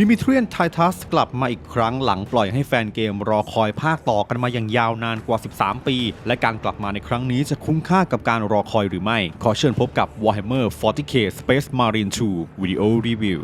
ดิมิเทรียนไททัสกลับมาอีกครั้งหลังปล่อยให้แฟนเกมรอคอยภาคต่อกันมาอย่างยาวนานกว่า 13 ปี และการกลับมาในครั้งนี้จะคุ้มค่ากับการรอคอยหรือไม่ ขอเชิญพบกับ Warhammer 40k Space Marine 2 Video Review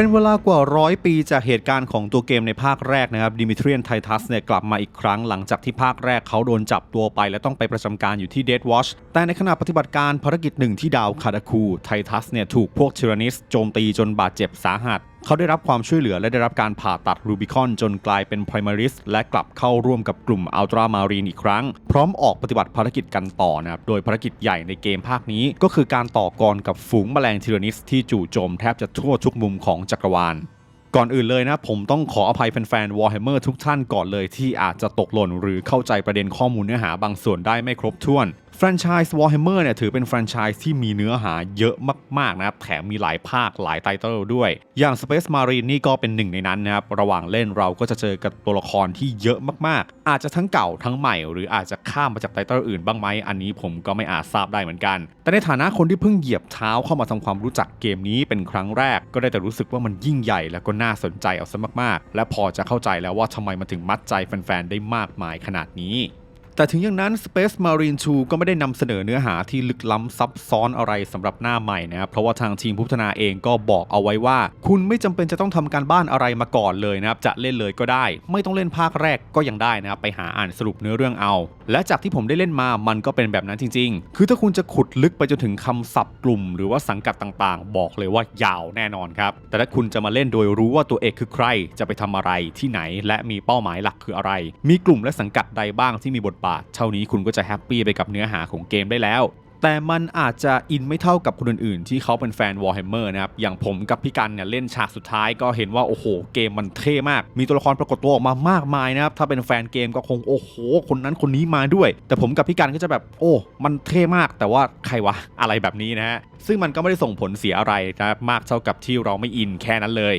เป็นเวลากว่าร้อยปีจากเหตุการณ์ของตัวเกมในภาคแรกนะครับดิมิเทรียนไททัสเนี่ยกลับมาอีกครั้งหลังจากที่ภาคแรกเขาโดนจับตัวไป และต้องไปประจำการอยู่ที่เดดวอชแต่ในขณะปฏิบัติการภารกิจหนึ่งที่ดาวคาดาคูไททัสเนี่ยถูกพวกเชรานิสโจมตีจนบาดเจ็บสาหัสเขาได้รับความช่วยเหลือและได้รับการผ่าตัดรูบิคอนจนกลายเป็นไพรมาริสและกลับเข้าร่วมกับกลุ่มอัลตรามารีนอีกครั้ง พร้อมออกปฏิบัติภารกิจกันต่อนะครับ โดยภารกิจใหญ่ในเกมภาคนี้ ก็คือการต่อกรกับฝูงแมลงเทรานิสที่จู่โจมแทบจะทั่วทุกมุมของจักรวาลก่อนอื่นเลยนะ ผมต้องขออภัยแฟนๆ Warhammer ทุกท่านก่อนเลยที่อาจจะตกหล่นหรือเข้าใจประเด็นข้อมูลเนื้อหาบางส่วนได้ไม่ครบถ้วน แฟรนไชส์ Warhammer เนี่ยถือเป็นแฟรนไชส์ที่มีเนื้อหาเยอะมากๆนะครับ แถมมีหลายภาคหลายไตเติลด้วย อย่าง Space Marine นี่ก็เป็นหนึ่งในนั้นนะครับ ระหว่างเล่นเราก็จะเจอกับตัวละครที่เยอะมากๆ อาจจะทั้งเก่าทั้งใหม่ หรืออาจจะข้ามมาจากไตเติลอื่นบ้างไหม อันนี้ผมก็ไม่อาจทราบได้เหมือนกัน แต่ในฐานะคนที่เพิ่งเหยียบเท้าเข้ามาทำความรู้จักเกมนี้เป็นครั้งแรก ก็ได้แต่รู้สึกว่ามันยิ่งใหญ่และก็น่าสนใจเอาซะมากๆ และพอจะเข้าใจแล้วว่าทำไมมันถึงมัดใจแฟนๆได้มากมายขนาดนี้ แต่ถึงอย่างนั้น Space Marine 2 ก็ไม่ได้นำเสนอเนื้อหาที่ลึกล้ำซับซ้อนอะไรสำหรับหน้าใหม่นะครับเพราะว่าทางทีมพัฒนาเองก็บอกเอาไว้ว่า คุณไม่จำเป็นจะต้องทำการบ้านอะไรมาก่อนเลยนะครับจะเล่นเลยก็ได้ ไม่ต้องเล่นภาคแรกก็ยังได้นะครับไปหาอ่านสรุปเนื้อเรื่องเอา และจากที่ผมได้เล่นมามันก็เป็นแบบนั้นจริง ๆ คือถ้าคุณจะขุดลึกไปจนถึงคำศัพท์กลุ่ม หรือว่าสังกัดต่างๆ บอกเลยว่ายาวแน่นอนครับแต่ถ้าคุณจะมาเล่นโดยรู้ว่าตัวเอกคือใคร จะไปทำอะไรที่ไหน และมีเป้าหมายหลักคืออะไร มีกลุ่มและสังกัดใดบ้างที่มีบทบาทเท่านี้คุณก็จะแฮปปี้ไปกับเนื้อหาของเกมได้แล้ว แต่มันอาจจะอินไม่เท่ากับคนอื่นๆ ที่เขาเป็นแฟน Warhammer นะครับ อย่างผมกับพี่กันเนี่ยเล่นฉากสุดท้ายก็เห็นว่า โอ้โห เกมมันเท่มาก มีตัวละครปรากฏตัวออกมามากมายนะครับ ถ้าเป็นแฟนเกมก็คงโอ้โห คนนั้นคนนี้มาด้วย แต่ผมกับพี่กันก็จะแบบโอ้ มันเท่มาก แต่ว่าใครวะอะไรแบบนี้นะฮะซึ่งมันก็ไม่ได้ส่งผลเสียอะไรนะมากเท่ากับที่เราไม่อินแค่นั้นเลย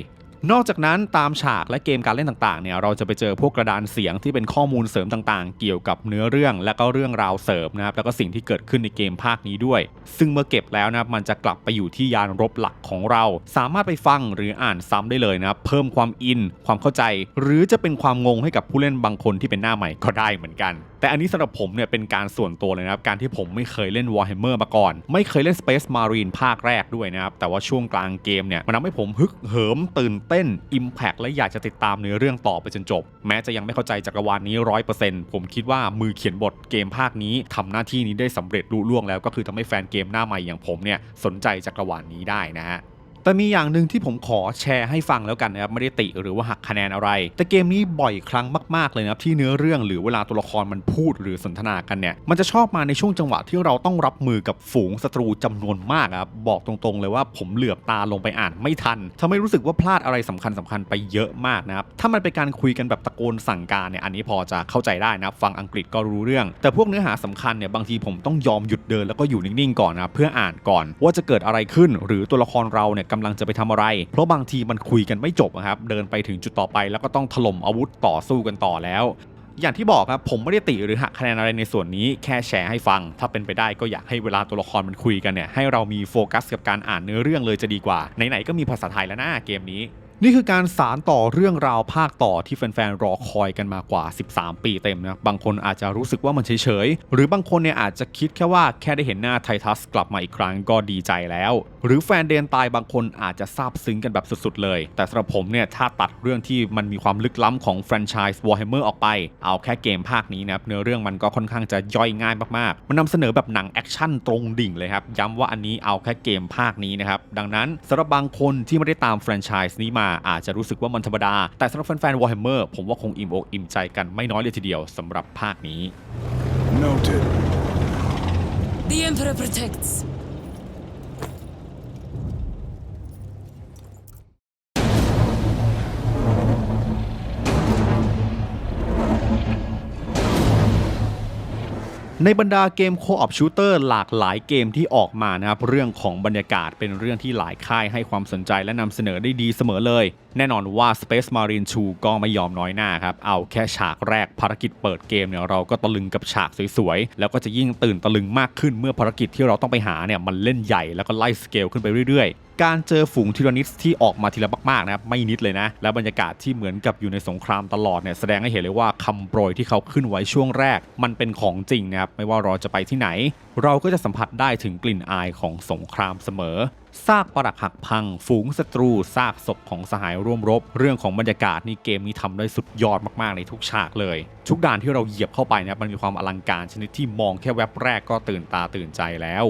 นอกจากนั้นตามฉากและเกมการเล่นต่างๆเนี่ยเราจะไปเจอพวกกระดานเสียงที่เป็นข้อมูลเสริมต่างๆ เกี่ยวกับเนื้อเรื่องและก็เรื่องราวเสริมนะครับแล้วก็สิ่งที่เกิดขึ้นในเกมภาคนี้ด้วย ซึ่งเมื่อเก็บแล้วนะครับมันจะกลับไปอยู่ที่ยานรบหลักของเรา สามารถไปฟังหรืออ่านซ้ำได้เลยนะครับเพิ่มความอิน ความเข้าใจ หรือจะเป็นความงงให้กับผู้เล่นบางคนที่เป็นหน้าใหม่ก็ได้เหมือนกันแต่อันนี้สำหรับผมเนี่ยเป็นการส่วนตัวเลยนะครับ การที่ผมไม่เคยเล่น Warhammer มาก่อน ไม่เคยเล่น Space Marine ภาคแรกด้วยนะครับ แต่ว่าช่วงกลางเกมเนี่ยมันทำให้ผมฮึกเหิมตื่นเต้น Impact และอยากจะติดตามเนื้อเรื่องต่อไปจนจบ แม้จะยังไม่เข้าใจจักรวาลนี้100%ผมคิดว่ามือเขียนบทเกมภาคนี้ทำหน้าที่นี้ได้สำเร็จลุล่วงแล้วก็คือทำให้แฟนเกมหน้าใหม่อย่างผมเนี่ยสนใจจักรวาลนี้ได้นะฮะ แต่มีอย่างหนึ่งที่ผมขอแชร์ให้ฟังแล้วกันนะครับไม่ได้ติหรือว่าหักคะแนนอะไร แต่เกมนี้บ่อยครั้งมากๆเลยนะครับที่เนื้อเรื่องหรือเวลาตัวละครมันพูดหรือสนทนากันเนี่ยมันจะชอบมาในช่วงจังหวะที่เราต้องรับมือกับฝูงศัตรูจำนวนมากครับบอกตรงๆ เลยว่าผมเหลือบตาลงไปอ่านไม่ทันทำให้รู้สึกว่าพลาดอะไรสำคัญสคัญๆไปเยอะมากนะครับถ้ามันเป็นการคุยกันแบบตะโกนสั่งการเนี่ยอันนี้พอจะเข้าใจได้นะครับฟังอังกฤษก็รู้เรื่อง แต่พวกเนื้อหาสำคัญเนี่ยบางทีผมต้องยอมหยุดเดินแล้วก็อยู่นิ่งๆก่อนนะเพื่ออ่านก่อน ว่าจะเกิดอะไรขึ้นหรือตัวละครเราเนี่ยกำลังจะไปทำอะไร เพราะบางทีมันคุยกันไม่จบอะครับ เดินไปถึงจุดต่อไป แล้วก็ต้องถล่มอาวุธต่อสู้กันต่อแล้ว อย่างที่บอกครับผมไม่ได้ติหรือหักคะแนนอะไรในส่วนนี้แค่แชร์ให้ฟัง ถ้าเป็นไปได้ก็อยากให้เวลาตัวละครมันคุยกันเนี่ยให้เรามีโฟกัสกับการอ่านเนื้อเรื่องเลยจะดีกว่าไหนๆก็มีภาษาไทยแล้วนะเกมนี้ นี่คือการสารต่อเรื่องราวภาคต่อที่แฟนๆรอคอยกันมากว่า 13 ปีเต็มนะ บางคนอาจจะรู้สึกว่ามันเฉยๆ หรือบางคนเนี่ยอาจจะคิดแค่ว่าแค่ได้เห็นหน้าไททัสกลับมาอีกครั้งก็ดีใจแล้ว หรือแฟนเดนตายบางคนอาจจะซาบซึ้งกันแบบสุดๆเลย แต่สำหรับผมเนี่ยถ้าตัดเรื่องที่มันมีความลึกล้ำของแฟรนไชส์ Warhammer ออกไป เอาแค่เกมภาคนี้นะครับเนื้อเรื่องมันก็ค่อนข้างจะย่อยง่ายมากๆ มันนำเสนอแบบหนังแอคชั่นตรงดิ่งเลยครับ ย้ำว่าอันนี้เอาแค่เกมภาคนี้นะครับ ดังนั้นสำหรับบางคนที่ไม่ได้ตามแฟรนไชส์นี้มาอาจจะรู้สึกว่ามันธรรมดา แต่สำหรับแฟนๆ Warhammer ผมว่าคงอิ่มอกอิ่มใจกันไม่น้อยเลยทีเดียวสำหรับภาคนี้ Noted. The Emperor protects. ในบรรดาเกมโคออปชูเตอร์หลากหลายเกมที่ออกมานะครับเรื่องของบรรยากาศเป็นเรื่องที่หลายค่ายให้ความสนใจและนำเสนอได้ดีเสมอเลยแน่นอนว่า Space Marine 2 ก็ไม่ยอมน้อยหน้าครับ เอาแค่ฉากแรกภารกิจเปิดเกมเนี่ยเราก็ตะลึงกับฉากสวยๆ แล้วก็จะยิ่งตื่นตะลึงมากขึ้นเมื่อภารกิจที่เราต้องไปหาเนี่ยมันเล่นใหญ่แล้วก็ไล่สเกลขึ้นไปเรื่อยๆการเจอฝูงทีรนิสที่ออกมาทีละมากๆนะครับไม่นิดเลยนะ แล้วบรรยากาศที่เหมือนกับอยู่ในสงครามตลอดเนี่ยแสดงให้เห็นเลยว่าคำโปรยที่เขาขึ้นไว้ช่วงแรก มันเป็นของจริงนะครับไม่ว่าเราจะไปที่ไหน เราก็จะสัมผัสได้ถึงกลิ่นอายของสงครามเสมอ ซากปรักหักพัง ฝูงศัตรูซากศพของสหายร่วมรบ เรื่องของบรรยากาศนี่เกมนี้ทำได้สุดยอดมากๆในทุกฉากเลย ทุกด่านที่เราเหยียบเข้าไปเนี่ยมันมีความอลังการชนิดที่มองแค่แวบแรกก็ตื่นตาตื่นใจแล้ว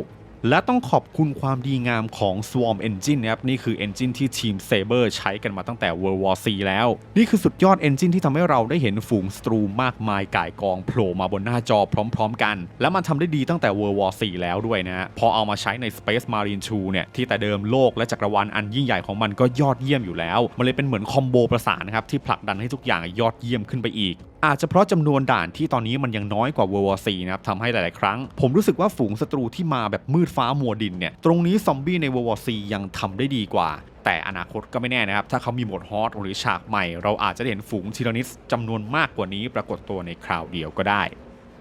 และต้องขอบคุณความดีงามของ Swarm Engine นะครับนี่คือ Engine ที่ทีม Saber ใช้กันมาตั้งแต่ World War C แล้ว นี่คือสุดยอด Engine ที่ทำให้เราได้เห็นฝูงศัตรูมากมายก่ายกองโผล่มาบนหน้าจอพร้อมๆกัน และมันทำได้ดีตั้งแต่ World War C แล้วด้วยนะฮะพอเอามาใช้ใน Space Marine 2เนี่ยที่แต่เดิมโลกและจักรวาลอันยิ่งใหญ่ของมันก็ยอดเยี่ยมอยู่แล้ว มันเลยเป็นเหมือนคอมโบประสานนะครับที่ผลักดันให้ทุกอย่างยอดเยี่ยมขึ้นไปอีกอาจจะเพราะจำนวนด่านที่ตอนนี้มันยังน้อยกว่า World War 4นะครับทำให้หลาย ๆ ครั้ง ผมรู้สึกว่าฝูงศัตรูที่มาแบบมืดฟ้ามัวดินเนี่ย ตรงนี้ซอมบี้ใน World War 4ยังทำได้ดีกว่า แต่อนาคตก็ไม่แน่นะครับ ถ้าเขามีโหมดฮอตหรือฉากใหม่ เราอาจจะเห็นฝูงทีรนิสจำนวนมากกว่านี้ปรากฏตัวในคราวเดียวก็ได้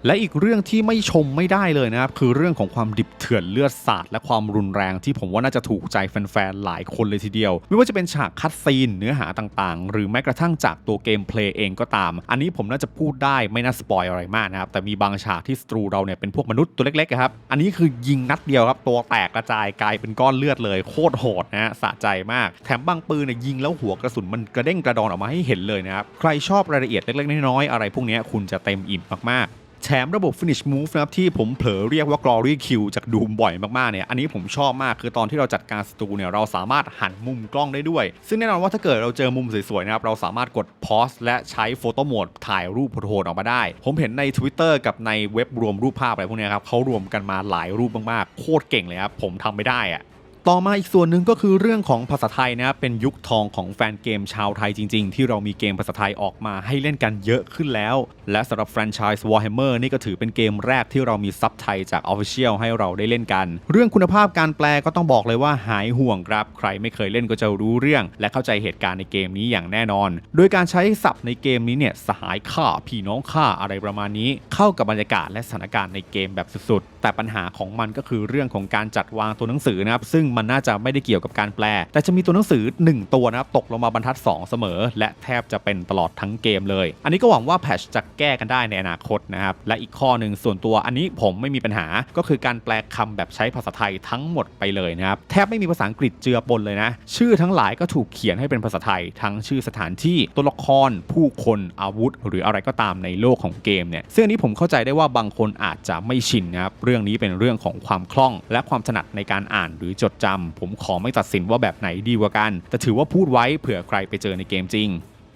และอีกเรื่องที่ไม่ชมไม่ได้เลยนะครับ คือเรื่องของความดิบเถื่อนเลือดสาดและความรุนแรงที่ผมว่าน่าจะถูกใจแฟนๆ หลายคนเลยทีเดียว ไม่ว่าจะเป็นฉากคัดซีนเนื้อหาต่างๆ หรือแม้กระทั่งจากตัวเกมเพลย์เองก็ตาม อันนี้ผมน่าจะพูดได้ไม่น่าสปอยอะไรมากนะครับ แต่มีบางฉากที่ศัตรูเราเนี่ยเป็นพวกมนุษย์ตัวเล็กๆครับ อันนี้คือยิงนัดเดียวครับตัวแตกกระจายกลายเป็นก้อนเลือดเลยโคตรโหดนะฮะสะใจมาก แถมบางปืนเนี่ยยิงแล้วหัวกระสุนมันกระเด้งกระดอนออกมาให้เห็นเลยนะครับใครชอบรายละเอียดเล็กๆน้อยๆอะไรพวกนี้คุณจะเต็มอิ่มมากๆ แถมระบบ finish move นะครับที่ผมเผลอเรียกว่า glory kill จากดูมบ่อยมากๆเนี่ยอันนี้ผมชอบมากคือตอนที่เราจัดการศัตรูเนี่ยเราสามารถหันมุมกล้องได้ด้วย ซึ่งแน่นอนว่าถ้าเกิดเราเจอมุมสวยๆนะครับเราสามารถกด pause และใช้โฟโต้โหมดถ่ายรูปโหดๆออกมาได้ ผมเห็นใน Twitter กับในเว็บรวมรูปภาพอะไรพวกนี้ครับเขารวมกันมาหลายรูปมากๆโคตรเก่งเลยครับผมทำไม่ได้อะ ต่อมาอีกส่วนหนึ่งก็คือเรื่องของภาษาไทยนะครับเป็นยุคทองของแฟนเกมชาวไทยจริง ๆ ที่เรามีเกมภาษาไทยออกมาให้เล่นกันเยอะขึ้นแล้ว และสำหรับแฟรนไชส์ Warhammer นี่ก็ถือเป็นเกมแรกที่เรามีซับไทยจาก Official ให้เราได้เล่นกัน เรื่องคุณภาพการแปลก็ต้องบอกเลยว่าหายห่วงครับ ใครไม่เคยเล่นก็จะรู้เรื่อง และเข้าใจเหตุการณ์ในเกมนี้อย่างแน่นอน โดยการใช้ศัพท์ในเกมนี้เนี่ยสหายข้าพี่น้องข้าอะไรประมาณนี้ เข้ากับบรรยากาศและสถานการณ์ในเกมแบบสุดๆแต่ปัญหาของมันก็คือเรื่องของการจัดวางตัวหนังสือนะครับซึ่งมันน่าจะไม่ได้เกี่ยวกับการแปล แต่จะมีตัวหนังสือ 1 ตัวนะครับตกลงมาบรรทัด 2 เสมอ และแทบจะเป็นตลอดทั้งเกมเลย อันนี้ก็หวังว่าแพชจะแก้กันได้ในอนาคตนะครับและอีกข้อหนึ่งส่วนตัวอันนี้ผมไม่มีปัญหาก็คือการแปลคำแบบใช้ภาษาไทยทั้งหมดไปเลยนะครับแทบไม่มีภาษาอังกฤษเจือปนเลยนะ ชื่อทั้งหลายก็ถูกเขียนให้เป็นภาษาไทย ทั้งชื่อสถานที่ตัวละคร ผู้คนอาวุธ หรืออะไรก็ตามในโลกของเกมเนี่ยซึ่งอันนี้ผมเข้าใจได้ว่าบางคนอาจจะไม่ชินนะครับเรื่องนี้เป็นเรื่องของความคล่อง และความถนัดในการอ่านหรือจดจำ ผมขอไม่ตัดสินว่าแบบไหนดีกว่ากัน แต่ถือว่าพูดไว้เผื่อใครไปเจอในเกมจริง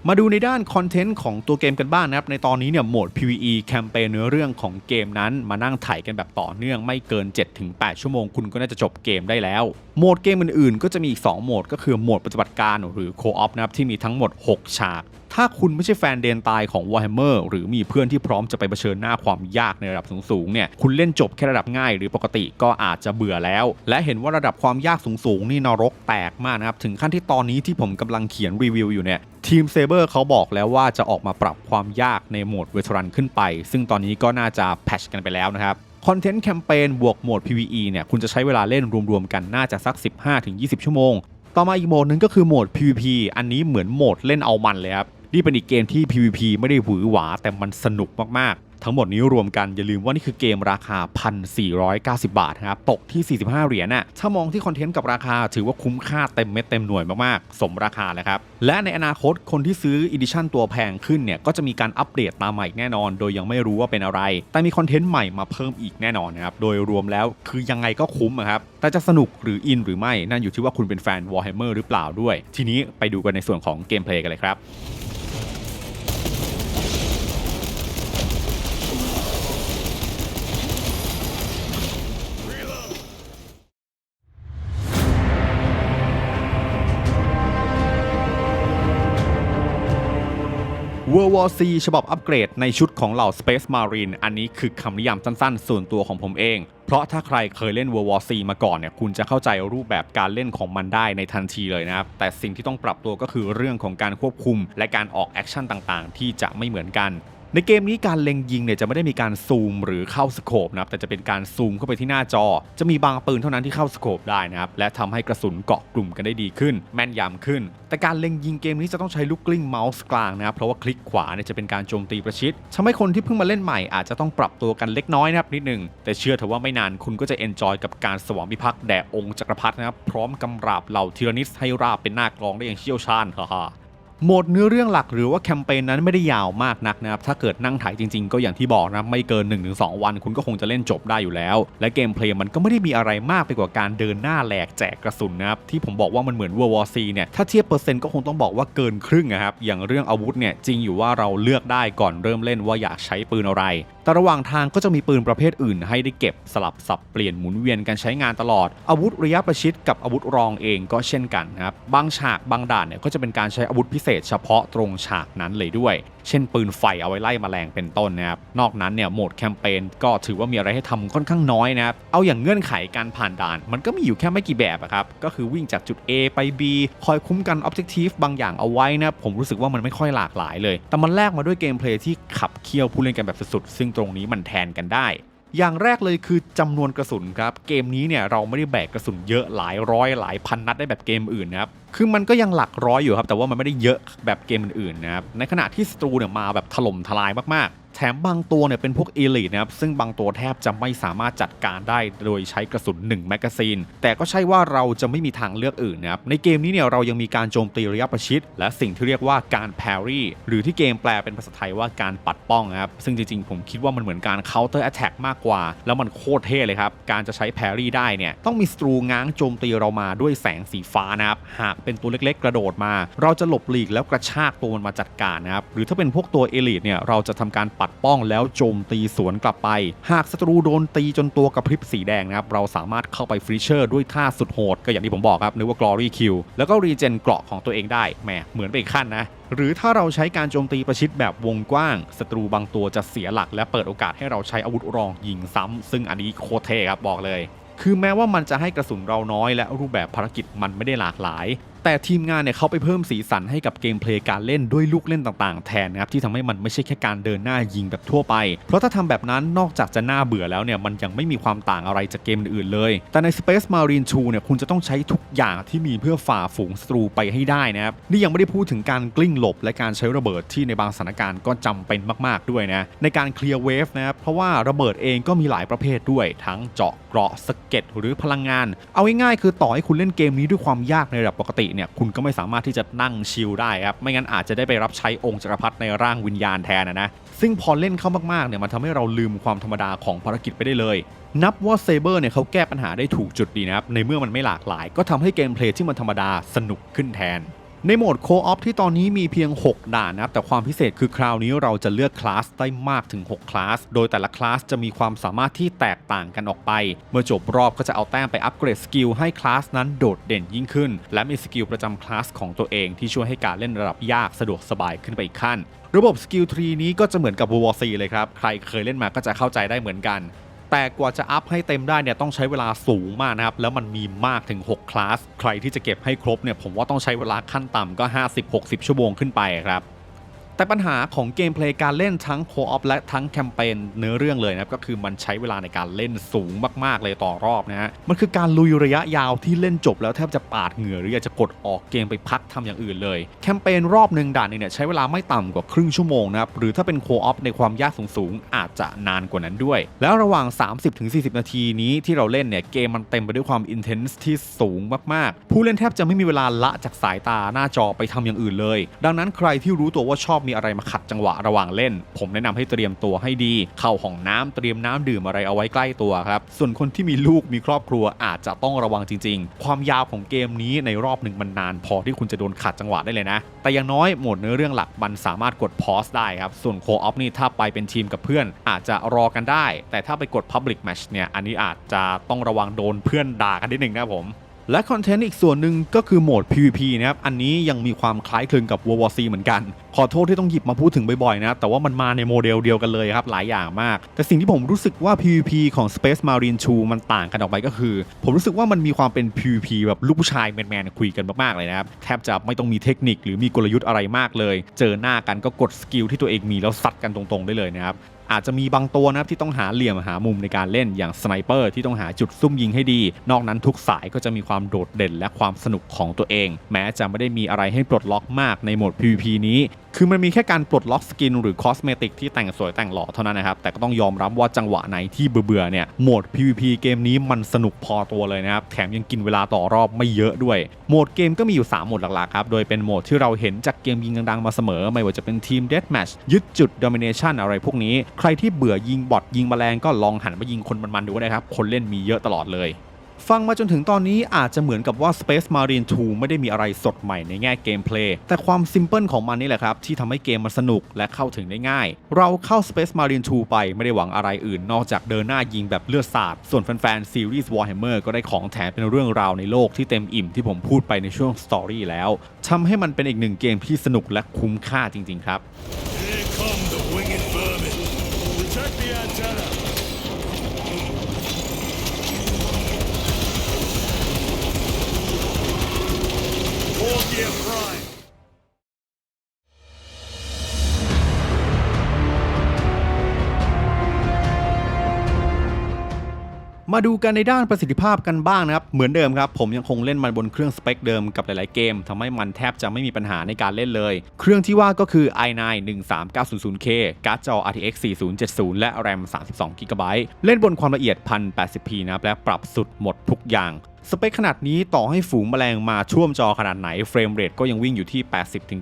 มาดูในด้านคอนเทนต์ของตัวเกมกันบ้างนะครับ ในตอนนี้เนี่ยโหมด PVE แคมเปญเนื้อเรื่องของเกมนั้น มานั่งถ่ายกันแบบต่อเนื่องไม่เกิน 7-8 ชั่วโมงคุณก็น่าจะจบเกมได้แล้ว โหมดเกมอื่นๆ ก็จะมีอีก 2 โหมด ก็คือโหมดปฏิบัติการหรือ Co-op นะครับที่มีทั้งหมด 6 ฉาก ถ้าคุณไม่ใช่แฟนเดนตายของ Warhammer หรือมีเพื่อนที่พร้อมจะไปเผชิญหน้าความยากในระดับสูงๆเนี่ยคุณเล่นจบแค่ระดับง่ายหรือปกติก็อาจจะเบื่อแล้ว และเห็นว่าระดับความยากสูงๆนี่นรกแตกมากนะครับ ถึงขั้นที่ตอนนี้ที่ผมกำลังเขียนรีวิวอยู่เนี่ยทีมเซเบอร์เขาบอกแล้วว่าจะออกมาปรับความยากในโหมดเวทรันขึ้นไป ซึ่งตอนนี้ก็น่าจะแพชกันไปแล้วนะครับคอนเทนต์แคมเปญบวกโหมด PVE เนี่ยคุณจะใช้เวลาเล่นรวมๆกันน่าจะสัก 15-20 ชั่วโมง ต่อมาอีกโหมดหนึงก็คือโหมด PVP อันนี้เหมือนโหมดเล่นเอามันเลยครับ นี่เป็นอีกเกมที่ PVP ไม่ได้หวือหวาแต่มันสนุกมากๆ ทั้งหมดนี้รวมกันอย่าลืมว่านี่คือเกมราคา 1,490 บาทนะครับ ตกที่ 45 เหรียญน่ะถ้ามองที่คอนเทนต์กับราคาถือว่าคุ้มค่าเต็มเม็ดเต็มหน่วยมากๆ สมราคาเลยครับ และในอนาคตคนที่ซื้ออีดิชั่นตัวแพงขึ้นเนี่ยก็จะมีการอัปเดตตามมาอีกแน่นอน โดยยังไม่รู้ว่าเป็นอะไร แต่มีคอนเทนต์ใหม่มาเพิ่มอีกแน่นอนนะครับโดยรวมแล้วคือยังไงก็คุ้มครับแต่จะสนุกหรืออินหรือไม่นั่นอยู่ที่ว่าคุณเป็นแฟน Warhammer หรือเปล่าด้วย ทีนี้ไปดูกันในส่วนของเกมเพลย์กันเลยครับ World War C ฉบับอัปเกรดในชุดของเหล่า Space Marine อันนี้คือคำนิยามสั้นๆ ส่วนตัวของผมเอง เพราะถ้าใครเคยเล่น World War C มาก่อนเนี่ยคุณจะเข้าใจรูปแบบการเล่นของมันได้ในทันทีเลยนะครับ แต่สิ่งที่ต้องปรับตัวก็คือเรื่องของการควบคุม และการออกแอคชั่นต่างๆ ที่จะไม่เหมือนกัน ในเกมนี้การเล็งยิงเนี่ยจะไม่ได้มีการซูมหรือเข้าสโคปนะครับแต่จะเป็นการซูมเข้าไปที่หน้าจอ จะมีบางปืนเท่านั้นที่เข้าสโคปได้นะครับและทำให้กระสุนเกาะกลุ่มกันได้ดีขึ้น แม่นยำขึ้น แต่การเล็งยิงเกมนี้จะต้องใช้ลูกกลิ้งเมาส์กลางนะครับเพราะว่าคลิกขวาเนี่ยจะเป็นการโจมตีประชิดทำให้คนที่เพิ่งมาเล่นใหม่อาจจะต้องปรับตัวกันเล็กน้อยนะครับนิดหนึงแต่เชื่อเถอะว่าไม่นานคุณก็จะเอนจอยกับการสวามิภักดิ์แด่องค์จักรพรรดินะครับพร้อมกำราบเหล่าทีรนิสให้ราบเป็นหน้ากลองได้อย่างเชี่ยวชาญฮ่าฮ่า โหมดเนื้อเรื่องหลักหรือว่าแคมเปญนั้นไม่ได้ยาวมากนักนะครับ ถ้าเกิดนั่งถ่ายจริง ๆ ก็อย่างที่บอกนะไม่เกิน 1-2 วัน คุณก็คงจะเล่นจบได้อยู่แล้ว และเกมเพลย์มันก็ไม่ได้มีอะไรมากไปกว่าการเดินหน้าแหลกแจกกระสุนนะครับที่ผมบอกว่ามันเหมือน World War C เนี่ยถ้าเทียบเปอร์เซ็นต์ก็คงต้องบอกว่าเกินครึ่งนะครับอย่างเรื่องอาวุธเนี่ยจริงอยู่ว่าเราเลือกได้ก่อนเริ่มเล่นว่าอยากใช้ปืนอะไร แต่ระหว่างทางก็จะมีปืนประเภทอื่น ให้ได้เก็บสลับสับเปลี่ยนหมุนเวียนกันใช้งานตลอด อาวุธระยะประชิดกับอาวุธรองเองก็เช่นกันนะครับบางฉากบางด่านเนี่ยก็จะเป็นการใช้อาวุธพิเศษเฉพาะตรงฉากนั้นเลยด้วย เช่นปืนไฟเอาไว้ไล่แมลงเป็นต้นนะครับ นอกนั้นเนี่ยโหมดแคมเปญก็ถือว่ามีอะไรให้ทำค่อนข้างน้อยนะครับ เอาอย่างเงื่อนไขการผ่านด่าน มันก็มีอยู่แค่ไม่กี่แบบครับ ก็คือวิ่งจากจุด A ไป B คอยคุ้มกัน Objective บางอย่างเอาไว้นะผมรู้สึกว่ามันไม่ค่อยหลากหลายเลย แต่มันแลกมาด้วยเกมเพลย์ที่ขับเคี่ยวผู้เล่นกันแบบสุดๆซึ่งตรงนี้มันแทนกันได้ อย่างแรกเลยคือจำนวนกระสุนครับ เกมนี้เนี่ยเราไม่ได้แบกกระสุนเยอะหลายร้อยหลายพันนัดได้แบบเกมอื่นนะครับ คือมันก็ยังหลักร้อยอยู่ครับ แต่ว่ามันไม่ได้เยอะแบบเกมอื่นๆนะครับ ในขณะที่สตรูเนี่ยมาแบบถล่มทลายมาก แถมบางตัวเนี่ยเป็นพวกเอลิทนะครับซึ่งบางตัวแทบจะไม่สามารถจัดการได้โดยใช้กระสุน1แมกกาซีนแต่ก็ใช่ว่าเราจะไม่มีทางเลือกอื่นนะครับในเกมนี้เนี่ยเรายังมีการโจมตีระยะประชิด และสิ่งที่เรียกว่าการ parry หรือที่เกมแปลเป็นภาษาไทยว่าการปัดป้องนะครับซึ่งจริงๆ ผมคิดว่ามันเหมือนการ counter attack มากกว่า แล้วมันโคตรเท่เลยครับ การจะใช้ parry ได้เนี่ยต้องมีศัตรูง้างโจมตีเรามาด้วยแสงสีฟ้านะครับหากเป็นตัวเล็กๆ กระโดดมา เราจะหลบหลีกแล้วกระชากตัวมันมาจัดการนะครับหรือถ้าเป็นพวกตัวเอลิทเนี่ยเราจะทำการปัดป้องแล้วโจมตีสวนกลับไป หากศัตรูโดนตีจนตัวกระพริบสีแดงนะครับเราสามารถเข้าไปฟรีเชอร์ด้วยท่าสุดโหดก็อย่างที่ผมบอกครับนึกว่า glory kill แล้วก็รีเจนเกราะของตัวเองได้แหมเหมือนไปอีกขั้นนะหรือถ้าเราใช้การโจมตีประชิดแบบวงกว้างศัตรูบางตัวจะเสียหลัก และเปิดโอกาสให้เราใช้อาวุธรองยิงซ้ำซึ่งอันนี้โคเทครับบอกเลย คือแม้ว่ามันจะให้กระสุนเราน้อยและรูปแบบภารกิจมันไม่ได้หลากหลาย แต่ทีมงานเนี่ยเขาไปเพิ่มสีสันให้กับเกมเพลย์การเล่นด้วยลูกเล่นต่างๆ แทนนะครับที่ทำให้มันไม่ใช่แค่การเดินหน้ายิงแบบทั่วไป เพราะถ้าทำแบบนั้นนอกจากจะน่าเบื่อแล้วเนี่ยมันยังไม่มีความต่างอะไรจากเกมอื่นๆเลย แต่ใน Space Marine 2เนี่ยคุณจะต้องใช้ทุกอย่างที่มีเพื่อฝ่าฝูงศัตรูไปให้ได้นะครับนี่ยังไม่ได้พูดถึงการกลิ้งหลบและการใช้ระเบิดที่ในบางสถานการณ์ก็จำเป็นมากๆด้วยนะในการเคลียร์เวฟนะครับเพราะว่าระเบิดเองก็มีหลายประเภทด้วย ทั้งเจาะเกราะสะเก็ดหรือพลังงาน เอาง่ายๆคือต่อให้คุณเล่นเกมนี้ด้วยความยากในระดับปกติเนี่ยคุณก็ไม่สามารถที่จะนั่งชิลได้ครับไม่งั้นอาจจะได้ไปรับใช้องค์จักรพรรดิในร่างวิญญาณแทนนะนะซึ่งพอเล่นเข้ามากๆเนี่ยมันทำให้เราลืมความธรรมดาของภารกิจไปได้เลย นับว่าเซเบอร์เนี่ยเขาแก้ปัญหาได้ถูกจุดดีนะครับในเมื่อมันไม่หลากหลาย ก็ทำให้เกมเพลย์ที่มันธรรมดาสนุกขึ้นแทน ในโหมดโคออฟที่ตอนนี้มีเพียง 6 ด่านนะครับ แต่ความพิเศษคือคราวนี้เราจะเลือกคลาสได้มากถึง 6 คลาส โดยแต่ละคลาสจะมีความสามารถที่แตกต่างกันออกไป เมื่อจบรอบก็จะเอาแต้มไปอัปเกรดสกิลให้คลาสนั้นโดดเด่นยิ่งขึ้น และมีสกิลประจำคลาสของตัวเองที่ช่วยให้การเล่นระดับยากสะดวกสบายขึ้นไปอีกขั้น ระบบสกิลทรีนี้ก็จะเหมือนกับ World War C เลยครับ ใครเคยเล่นมาก็จะเข้าใจได้เหมือนกัน แต่กว่าจะอัพให้เต็มได้เนี่ยต้องใช้เวลาสูงมากนะครับ แล้วมันมีมากถึง 6 คลาส ใครที่จะเก็บให้ครบเนี่ยผมว่าต้องใช้เวลาขั้นต่ำก็ 50-60 ชั่วโมงขึ้นไปครับ แต่ปัญหาของเกมเพลย์การเล่นทั้งโคออฟและทั้งแคมเปญเนื้อเรื่องเลยนะครับก็คือมันใช้เวลาในการเล่นสูงมากๆเลยต่อรอบนะฮะมันคือการลุยระยะยาวที่เล่นจบแล้วแทบจะปาดเหงื่อหรืออยากจะกดออกเกมไปพักทำอย่างอื่นเลยแคมเปญรอบหนึ่งด่านหนึงเนี่ยใช้เวลาไม่ต่ำกว่าครึ่งชั่วโมงนะครับหรือถ้าเป็นโคออฟในความยากสูงๆอาจจะนานกว่านั้นด้วย แล้วระหว่าง 30-40 นาทีนี้ที่เราเล่นเนี่ยเกมมันเต็มไปด้วยความอินเทนส์ที่สูงมากๆ ผู้เล่นแทบจะไม่มีเวลาละจากสายตาหน้าจอไปทำอย่างอื่นเลย ดังนั้นใครที่รู้ตัวว่าชอบมีอะไรมาขัดจังหวะระหว่างเล่น ผมแนะนำให้เตรียมตัวให้ดี เข้าห้องน้ำเตรียมน้ำดื่มอะไรเอาไว้ใกล้ตัวครับ ส่วนคนที่มีลูกมีครอบครัวอาจจะต้องระวังจริง ๆ ความยาวของเกมนี้ในรอบหนึ่งมันนาน พอที่คุณจะโดนขัดจังหวะได้เลยนะ แต่อย่างน้อยโหมดเนื้อเรื่องหลักมันสามารถกดพอสได้ครับ ส่วนโคออฟนี่ถ้าไปเป็นทีมกับเพื่อน อาจจะรอกันได้ แต่ถ้าไปกด Public Match เนี่ยอันนี้อาจจะต้องระวังโดนเพื่อนด่ากันนิดนึงนะผม และคอนเทนต์อีกส่วนหนึ่งก็คือโหมด PVP นะครับ อันนี้ยังมีความคล้ายคลึงกับ World War C เหมือนกัน ขอโทษที่ต้องหยิบมาพูดถึงบ่อยๆนะ แต่ว่ามันมาในโมเดลเดียวกันเลยครับ หลายอย่างมาก แต่สิ่งที่ผมรู้สึกว่า PVP ของ Space Marine 2 มันต่างกันออกไปก็คือ ผมรู้สึกว่ามันมีความเป็น PVP แบบลูกผู้ชายแมนๆคุยกันมากๆเลยนะครับ แทบจะไม่ต้องมีเทคนิคหรือมีกลยุทธ์อะไรมากเลย เจอหน้ากันก็กดสกิลที่ตัวเองมีแล้วซัดกันตรงๆได้เลยนะครับ อาจจะมีบางตัวนะครับที่ต้องหาเหลี่ยมหามุมในการเล่นอย่างสไนเปอร์ที่ต้องหาจุดซุ่มยิงให้ดี นอกนั้นทุกสายก็จะมีความโดดเด่นและความสนุกของตัวเอง แม้จะไม่ได้มีอะไรให้ปลดล็อกมากในโหมด PVP นี้ คือมันมีแค่การปลดล็อกสกินหรือคอสเมติกที่แต่งสวยแต่งหล่อเท่านั้นนะครับ แต่ก็ต้องยอมรับว่าจังหวะไหนที่เบื่อๆเนี่ยโหมด PVP เกมนี้มันสนุกพอตัวเลยนะครับ แถมยังกินเวลาต่อรอบไม่เยอะด้วย โหมดเกมก็มีอยู่ 3 โหมดหลักๆครับ โดยเป็นโหมดที่เราเห็นจากเกมยิงดังๆมาเสมอ ไม่ว่าจะเป็นทีม Deathmatch ยึดจุด Domination อะไรพวกนี้ ใครที่เบื่อยิงบอทยิงแมลงก็ลองหันมายิงคนมันๆดูนะครับคนเล่นมีเยอะตลอดเลย ฟังมาจนถึงตอนนี้อาจจะเหมือนกับว่า Space Marine 2 ไม่ได้มีอะไรสดใหม่ในแง่เกมเพลย์แต่ความซิมเพิลของมันนี่แหละครับ ที่ทำให้เกมมันสนุกและเข้าถึงได้ง่าย เราเข้า Space Marine 2 ไปไม่ได้หวังอะไรอื่น นอกจากเดินหน้ายิงแบบเลือดสาด ส่วนแฟนๆ ซีรีส์ Warhammer ก็ได้ของแถมเป็นเรื่องราวในโลกที่เต็มอิ่มที่ผมพูดไปในช่วงสตอรี่แล้วทำให้มันเป็นอีกหนึ่งเกมที่สนุกและคุ้มค่าจริง ๆ ครับ Four gear prime. มาดูกันในด้านประสิทธิภาพกันบ้างนะครับ เหมือนเดิมครับ ผมยังคงเล่นมันบนเครื่องสเปคเดิมกับหลาย ๆ เกมทำให้มันแทบจะไม่มีปัญหาในการเล่นเลย เครื่องที่ว่าก็คือ i9 13900K การ์ดจอ RTX 4070 และ RAM 32 GB เล่นบนความละเอียด 1080p นะครับและปรับสุดหมดทุกอย่าง สเปคขนาดนี้ต่อให้ฝูงแมลงมาช่วมจอขนาดไหนเฟรมเรทก็ยังวิ่งอยู่ที่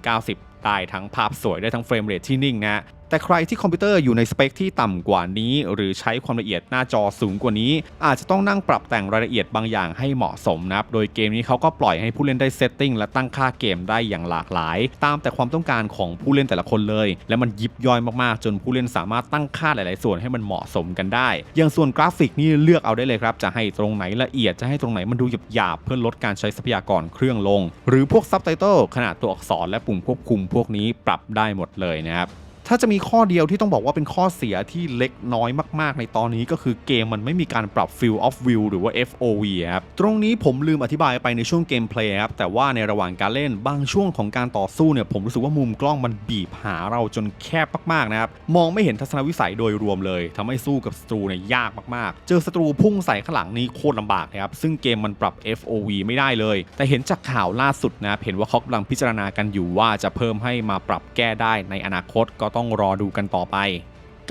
80-90 ได้ทั้งภาพสวยได้ทั้งเฟรมเรทที่นิ่งนะ แต่ใครที่คอมพิวเตอร์อยู่ในสเปคที่ต่ำกว่านี้ หรือใช้ความละเอียดหน้าจอสูงกว่านี้ อาจจะต้องนั่งปรับแต่งรายละเอียดบางอย่างให้เหมาะสมนะครับ โดยเกมนี้เขาก็ปล่อยให้ผู้เล่นได้เซตติ้งและตั้งค่าเกมได้อย่างหลากหลาย ตามแต่ความต้องการของผู้เล่นแต่ละคนเลย และมันยิบย่อยมากๆ จนผู้เล่นสามารถตั้งค่าหลาย ๆ ส่วนให้มันเหมาะสมกันได้ อย่างส่วนกราฟิกนี่เลือกเอาได้เลยครับ จะให้ตรงไหนละเอียด จะให้ตรงไหนมันดูหยาบๆเพื่อลดการใช้ทรัพยากรเครื่องลง หรือพวกซับไตเติลขนาดตัวอักษรและปุ่มควบคุมพวกนี้ปรับได้หมดเลยนะครับ ถ้าจะมีข้อเดียวที่ต้องบอกว่าเป็นข้อเสียที่เล็กน้อยมากๆ ในตอนนี้ก็คือเกมมันไม่มีการปรับ Field of View หรือว่า FOV ครับ ตรงนี้ผมลืมอธิบายไปในช่วงเกมเพลย์ครับ แต่ว่าในระหว่างการเล่นบางช่วงของการต่อสู้เนี่ย ผมรู้สึกว่ามุมกล้องมันบีบหาเราจนแคบมากๆนะครับ มองไม่เห็นทัศนวิสัยโดยรวมเลยทำให้สู้กับศัตรูเนี่ยยากมากๆ เจอศัตรูพุ่งใส่ข้างหลังนี้โคตรลำบากนะครับ ซึ่งเกมมันปรับ FOV ไม่ได้เลย แต่เห็นจากข่าวล่าสุดนะเห็นว่าเขากำลังพิจารณากันอยู่ว่าจะเพิ่มให้มาปรับแก้ได้ในอนาคตก็ต้อง้องรอดูกันต่อไป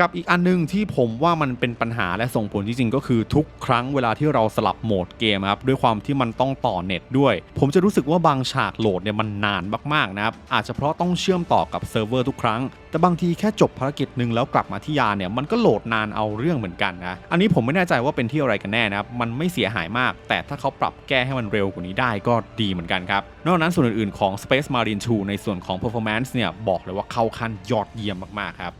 กับอีกอันหนึงที่ผมว่ามันเป็นปัญหาและส่งผลจริงๆ ก็คือทุกครั้งเวลาที่เราสลับโหมดเกมครับด้วยความที่มันต้องต่อเน็ตด้วย ผมจะรู้สึกว่าบางฉากโหลดเนี่ยมันนานมากๆนะครับอาจจะเพราะต้องเชื่อมต่อกับเซิร์ฟเวอร์ทุกครั้ง แต่บางทีแค่จบภารกิจหนึ่งแล้วกลับมาที่ยานเนี่ยมันก็โหลดนานเอาเรื่องเหมือนกันนะอันนี้ผมไม่แน่ใจว่าเป็นที่อะไรกันแน่นะครับมันไม่เสียหายมาก แต่ถ้าเขาปรับแก้ให้มันเร็วกว่านี้ได้ก็ดีเหมือนกันครับนอกนั้นส่วนอื่นๆของ Space Marine 2 ในส่วนของ performance เนี่ยบอกเลยว่าเข้าขั้นยอดเยี่ยมมากๆครับ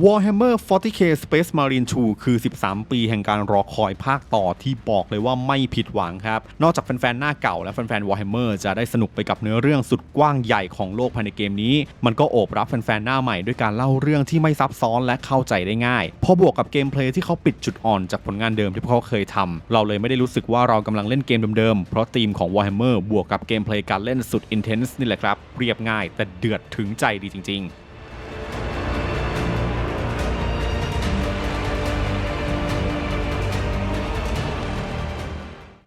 Warhammer 40k Space Marine 2 คือ 13 ปีแห่งการรอคอยภาคต่อที่บอกเลยว่าไม่ผิดหวังครับ นอกจากแฟนๆ หน้าเก่าและแฟนๆ Warhammer จะได้สนุกไปกับเนื้อเรื่องสุดกว้างใหญ่ของโลกภายในเกมนี้ มันก็โอบรับแฟนๆ หน้าใหม่ด้วยการเล่าเรื่องที่ไม่ซับซ้อนและเข้าใจได้ง่าย พอบวกกับเกมเพลย์ที่เขาปิดจุดอ่อนจากผลงานเดิมที่พวกเขาเคยทำเราเลยไม่ได้รู้สึกว่าเรากำลังเล่นเกมเดิมๆ เพราะธีมของ Warhammer บวกกับเกมเพลย์การเล่นสุด intense นี่แหละครับ เรียบง่ายแต่เดือดถึงใจดีจริง ๆ